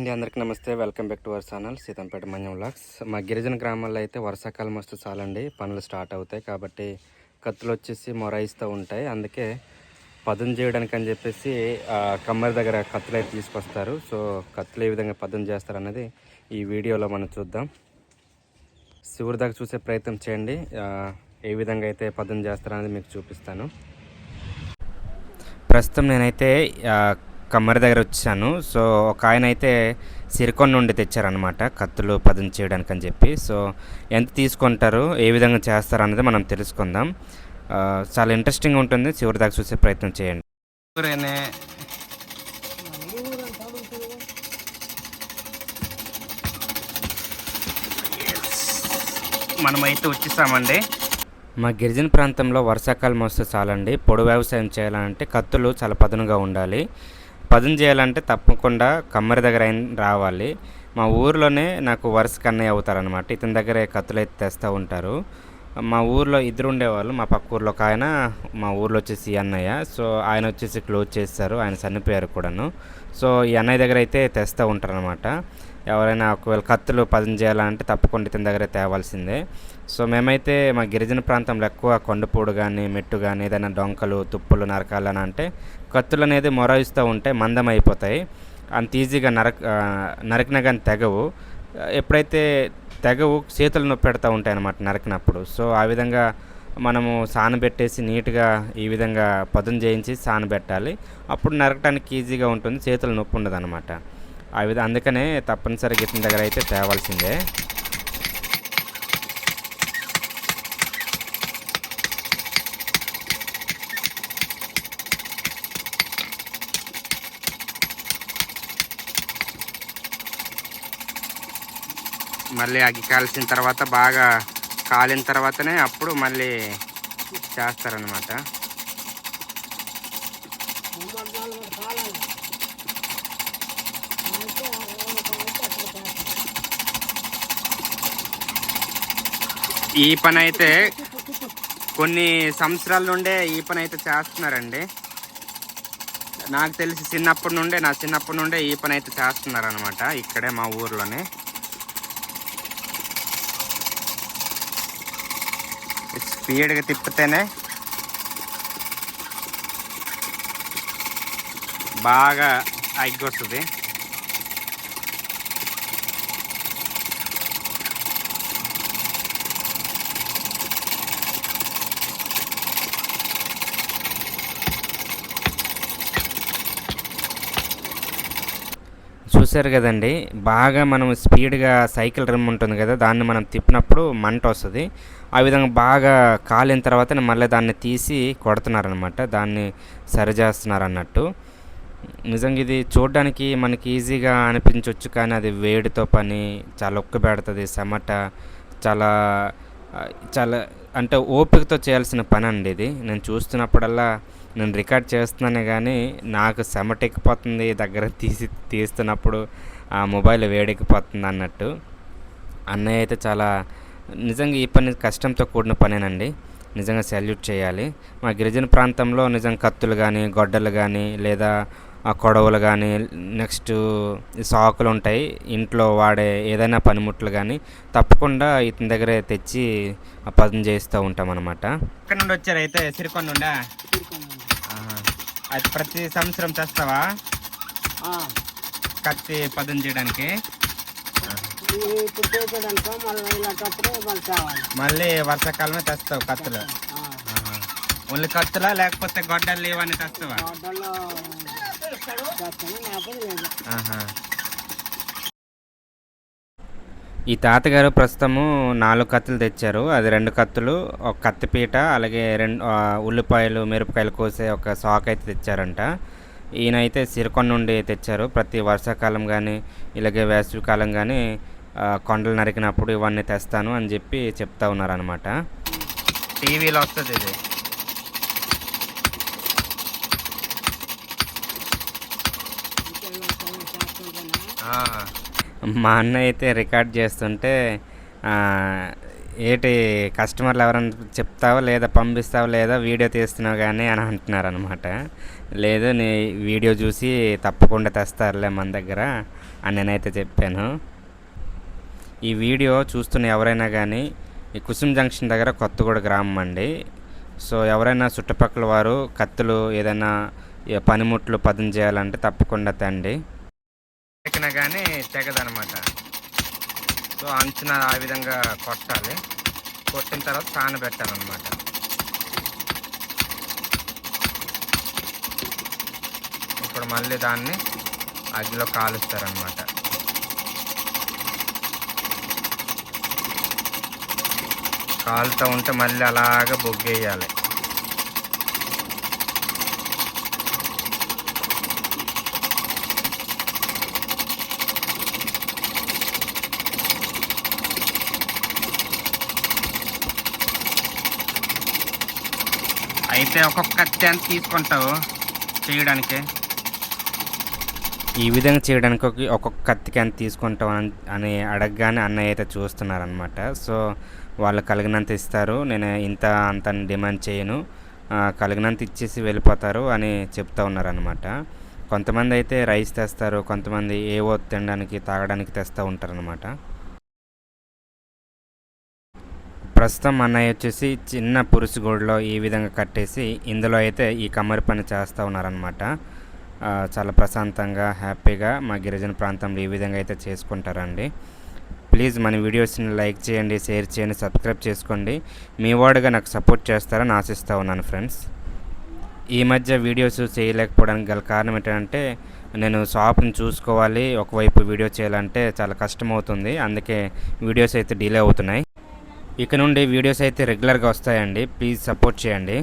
అండి అందరికీ నమస్తే. Welcome back to our channel Seethampeta Manyam vlogs. మా గిరిజన గ్రామాల్లో అయితే వర్షాకాలం వస్తే చాలండి పనులు స్టార్ట్ అవుతాయి. కాబట్టి కత్తులు వచ్చేసి మొరాయిస్తూ ఉంటాయి. అందుకే పదం చేయడానికి అని చెప్పేసి కమ్మరి దగ్గర కత్తులు అయితే తీసుకొస్తారు. సో కత్తులు ఏ విధంగా పదం చేస్తారు అనేది ఈ వీడియోలో మనం చూద్దాం. శివుడి దాకా చూసే ప్రయత్నం చేయండి. ఏ విధంగా అయితే పదం చేస్తారనేది మీకు చూపిస్తాను. ప్రస్తుతం నేనైతే కమ్మరి దగ్గర వచ్చాను. సో ఒక ఆయన అయితే సిరికొండ నుండి తెచ్చారనమాట కత్తులు పదును చేయడానికి అని చెప్పి. సో ఎంత తీసుకుంటారు ఏ విధంగా చేస్తారు అనేది మనం తెలుసుకుందాం. చాలా ఇంట్రెస్టింగ్ ఉంటుంది. చివరి దాకా చూసే ప్రయత్నం చేయండి. మనమైతే వచ్చేసామండి. మా గిరిజన ప్రాంతంలో వర్షాకాలం వస్తే చాలండి. పొడి వ్యవసాయం చేయాలంటే కత్తులు చాలా పదునుగా ఉండాలి. పదును చేయాలంటే తప్పకుండా కమ్మరి దగ్గర రావాలి. మా ఊర్లోనే నాకు వరుస కన్నయ్య అవుతారనమాట ఇతని దగ్గరే కత్తులు అయితే తెస్తూ ఉంటారు. మా ఊర్లో ఇద్దరు ఉండేవాళ్ళు. మా పక్క ఊర్లో ఒక ఆయన మా ఊర్లో వచ్చేసి ఈ అన్నయ్య. సో ఆయన వచ్చేసి క్లోజ్ చేస్తారు. ఆయన చనిపోయారు కూడాను. సో ఈ అన్నయ్య దగ్గర అయితే తెస్తూ ఉంటారనమాట ఎవరైనా ఒకవేళ కత్తులు పదం చేయాలంటే తప్పకుండా ఇతని దగ్గరే తేవాల్సిందే. సో మేమైతే మా గిరిజన ప్రాంతంలో ఎక్కువ కొండపూడు కానీ మెట్టు కానీ ఏదైనా డొంకలు తుప్పులు నరకాలని అంటే కత్తులు అనేది మొరాయిస్తూ ఉంటే మందం అయిపోతాయి అంత ఈజీగా నరక నరికిన కానీ తెగవు. ఎప్పుడైతే తెగవు చేతులు నొప్పి పెడతా ఉంటాయి అన్నమాట నరికినప్పుడు. సో ఆ విధంగా మనము సానబెట్టేసి నీట్గా ఈ విధంగా పదును చేయించి సానబెట్టాలి అప్పుడు నరకడానికి ఈజీగా ఉంటుంది చేతులు నొప్పి ఉండదు అనమాట ఆ విధంగా అందుకనే తప్పనిసరిగా ఇతని దగ్గర అయితే తేవాల్సిందే. మళ్ళీ అగ్గి కాల్చిన తర్వాత బాగా కాలిన తర్వాతనే అప్పుడు మళ్ళీ చేస్తారనమాట ఈ పని అయితే కొన్ని సంవత్సరాల నుండే ఈ పని అయితే చేస్తున్నారండి. నాకు తెలిసి చిన్నప్పటి నుండే నా చిన్నప్పటి నుండే ఈ పని అయితే చేస్తున్నారనమాట ఇక్కడే మా ఊర్లోనే. స్పీడ్గా తిప్పితేనే బాగా అగ్గి వస్తుంది. చూశారు కదండి. బాగా మనం స్పీడ్గా సైకిల్ రిమ్ ఉంటుంది కదా దాన్ని మనం తిప్పినప్పుడు మంట వస్తుంది. ఆ విధంగా బాగా కాలిన తర్వాత మళ్ళీ దాన్ని తీసి కొడుతున్నారనమాట దాన్ని సరిచేస్తున్నారు అన్నట్టు నిజంగా ఇది చూడడానికి మనకి ఈజీగా అనిపించవచ్చు కానీ అది వేడితో పని చాలా ఉక్కు పెడుతుంది చెమట చాలా చాలా అంటే ఓపికతో చేయాల్సిన పని అండి ఇది. నేను చూస్తున్నప్పుడల్లా నేను రికార్డ్ చేస్తున్నానే కానీ నాకు చెమటెక్కిపోతుంది దగ్గర తీసి తీస్తున్నప్పుడు ఆ మొబైల్ వేడెక్కిపోతుంది అన్నట్టు. అన్నయ్య అయితే చాలా నిజంగా ఈ పని కష్టంతో కూడిన పనేనండి. నిజంగా సెల్యూట్ చేయాలి. మా గిరిజన ప్రాంతంలో నిజంగా కత్తులు కానీ గొడ్డలు కానీ లేదా ఆ కొడవలు కానీ నెక్స్ట్ సాకులు ఉంటాయి. ఇంట్లో వాడే ఏదైనా పనిముట్లు కానీ తప్పకుండా ఇతని దగ్గరే తెచ్చి ఆ పదం చేస్తూ ఉంటాం అనమాట ఇక్కడ నుండి వచ్చారు? అయితే సిరికొండ నుండా. అది ప్రతి సంవత్సరం తెస్తావా? కత్తి పదం చేయడానికి? మళ్ళీ వర్షాకాలమే తెస్తావు కత్తులు. ఓన్లీ కత్తులా లేకపోతే గొడ్డలు ఇవన్నీ తెస్తావా ఆటోలో చేస్తాను లేకపోతే లేదు ఈ తాతగారు ప్రస్తుతము నాలుగు కత్తులు తెచ్చారు. అది రెండు కత్తులు ఒక కత్తిపీట అలాగే రెండు ఉల్లిపాయలు మిరపకాయలు కోసే ఒక సాక్ అయితే తెచ్చారంట. ఈయన అయితే సిరికొండ నుండి తెచ్చారు. ప్రతి వర్షాకాలం కానీ ఇలాగే వేసవికాలం కానీ ఆ, కొండలు నరికినప్పుడు ఇవన్నీ తెస్తాను అని చెప్పి చెప్తా ఉన్నారనమాట టీవీలో వస్తుంది ఇది. మా అన్న అయితే రికార్డ్ చేస్తుంటే ఏటి కస్టమర్లు ఎవరైనా చెప్తావా లేదా పంపిస్తావా లేదా వీడియో తీస్తున్నావు కానీ అని అంటున్నారు అనమాట లేదు నీ వీడియో చూసి తప్పకుండా తెస్తారులే మన దగ్గర అని నేనైతే చెప్పాను. ఈ వీడియో చూస్తున్న ఎవరైనా కానీ ఈ కుసుమ్ జంక్షన్ దగ్గర కొత్తగూడ గ్రామం అండి. సో ఎవరైనా చుట్టుపక్కల వారు కత్తులు ఏదైనా పనిముట్లు పదం చేయాలంటే తప్పకుండా తండి. ఎక్కినా కానీ తెగదనమాట సో అంచున ఆ విధంగా కొట్టాలి. కొట్టిన తర్వాత కానబెట్టాలన్నమాట ఇప్పుడు మళ్ళీ దాన్ని అగ్గిలో కాలుస్తారనమాట కాలుతూ ఉంటే మళ్ళీ అలాగ బొగ్గేయాలి. అయితే ఒక్కొక్క కత్తి ఎంత తీసుకుంటావు చేయడానికి. ఈ విధంగా చేయడానికి ఒక్కొక్క కత్తికి ఎంత తీసుకుంటాం అని- అని అడగగానే అన్నయ్య అయితే చూస్తున్నారనమాట సో వాళ్ళు కలిగినంత ఇస్తారు. నేను ఇంత అంత డిమాండ్ చేయను. కలిగినంత ఇచ్చేసి వెళ్ళిపోతారు అని చెప్తా ఉన్నారనమాట కొంతమంది అయితే రైస్ తెస్తారు కొంతమంది ఏవో తినడానికి తాగడానికి తెస్తూ ఉంటారనమాట ప్రస్తుతం అన్నయ్య వచ్చేసి చిన్న పురుసుగూడులో ఈ విధంగా కట్టేసి ఇందులో అయితే ఈ కమ్మరి పని చేస్తూ ఉన్నారనమాట చాలా ప్రశాంతంగా హ్యాపీగా మా గిరిజన ప్రాంతంలో ఈ విధంగా అయితే చేసుకుంటారండి. ప్లీజ్ మన వీడియోస్ని లైక్ చేయండి షేర్ చేయండి సబ్స్క్రైబ్ చేసుకోండి. మీ వాడుగా నాకు సపోర్ట్ చేస్తారని ఆశిస్తూ ఉన్నాను ఫ్రెండ్స్. ఈ మధ్య వీడియోస్ చేయలేకపోవడానికి గల కారణం ఏంటంటే నేను షాప్ని చూసుకోవాలి ఒకవైపు వీడియో చేయాలంటే చాలా కష్టం అవుతుంది అందుకే వీడియోస్ అయితే డిలే అవుతున్నాయి. ఇక నుండి వీడియోస్ అయితే రెగ్యులర్గా వస్తాయండి. ప్లీజ్ సపోర్ట్ చేయండి.